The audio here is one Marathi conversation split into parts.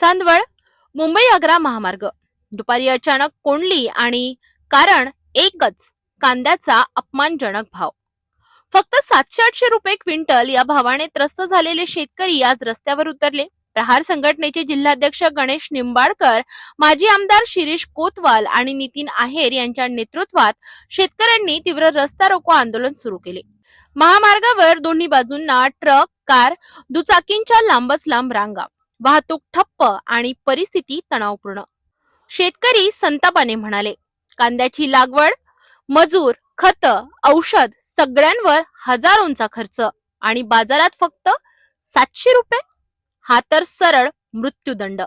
चांदवड मुंबई आग्रा महामार्ग. दुपारी अचानक कोंडली आणि कारण एकच कांद्याचा अपमानजनक भाव. फक्त सातशे आठशे रुपये क्विंटल या भावाने त्रस्त झालेले शेतकरी आज रस्त्यावर उतरले. प्रहार संघटनेचे जिल्हाध्यक्ष गणेश निंबाळकर माजी आमदार शिरीष कोतवाल आणि नितीन आहेर यांच्या नेतृत्वात शेतकऱ्यांनी तीव्र रस्ता रोको आंदोलन सुरू केले. महामार्गावर दोन्ही बाजूंना ट्रक कार दुचाकींच्या लांबच लांब रांगा. वाहतूक ठप्प आणि परिस्थिती तणावपूर्ण. शेतकरी संतापाने म्हणाले कांद्याची लागवड मजूर खत औषध सगळ्यांवर हजारोंचा खर्च आणि बाजारात फक्त सातशे रुपये? हा तर सरळ मृत्यूदंड.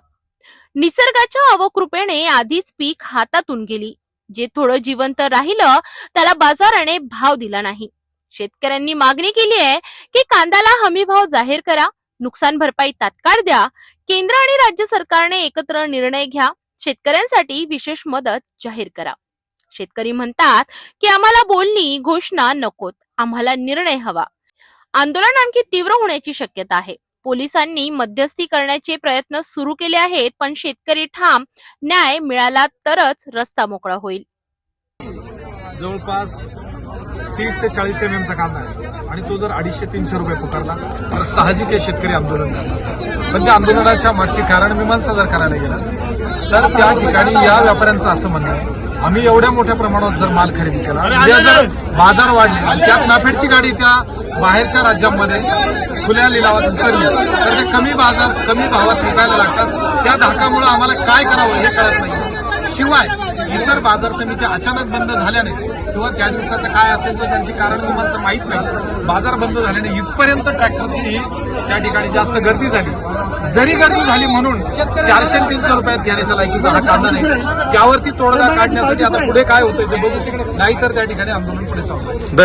निसर्गाच्या अवकृपेने आधीच पीक हातातून गेली. जे थोडं जिवंत राहिलं त्याला बाजाराने भाव दिला नाही. शेतकऱ्यांनी मागणी केली आहे की कांद्याला हमी भाव जाहीर करा. नुकसान भरपाई तात्काळ द्या. केंद्र आणि राज्य सरकारने एकत्र निर्णय घ्या. शेतकऱ्यांसाठी विशेष मदत जाहीर करा. शेतकरी म्हणतात की आम्हाला बोलणी घोषणा नकोत. आम्हाला निर्णय हवा. आंदोलन आणखी तीव्र होण्याची शक्यता आहे. पोलिसांनी मध्यस्थी करण्याचे प्रयत्न सुरू केले आहेत पण शेतकरी ठाम न्याय मिळाला तरच रस्ता मोकळा होईल. जवळपास तीस ते चाळीस एम एमचा कांदा आहे. आणि तो जर अडीचशे तीनशे रुपये पुकारला तर साहजिक आहे शेतकरी आंदोलन करणार. पण त्या आंदोलनाच्या मागची कारण मीमांसा जर करायला गेलं तर त्या ठिकाणी या व्यापाऱ्यांचं असं म्हणणं आहे. आम्ही एवढ्या मोठ्या प्रमाणात जर माल खरेदी केला उद्या जर बाजार वाढले आणि त्यात नाफेडची गाडी त्या बाहेरच्या राज्यांमध्ये खुल्या लिलावात उतरली तर ते कमी बाजार कमी भावात विकायला लागतात. त्या धाकामुळे आम्हाला काय करावं हे कळत नाही. शिवाय इतर बाजार समित्या अचानक बंद झाल्याने किंवा त्या दिवसाचं काय असेल तर त्यांची कारण तुम्हाला माहीत नाही. बाजार बंद झाल्याने इथपर्यंत ट्रॅक्टरची त्या ठिकाणी जास्त गर्दी झाली. जरी गर्दी झाली म्हणून चारशे तीनशे रुपयात घेण्याचा लायकीचा हा कांदा नाही. त्यावरती तोडगा काढण्यासाठी आता पुढे काय होतंय ते बघू. तिकडे नाहीतर त्या ठिकाणी आंदोलन पुढे चालू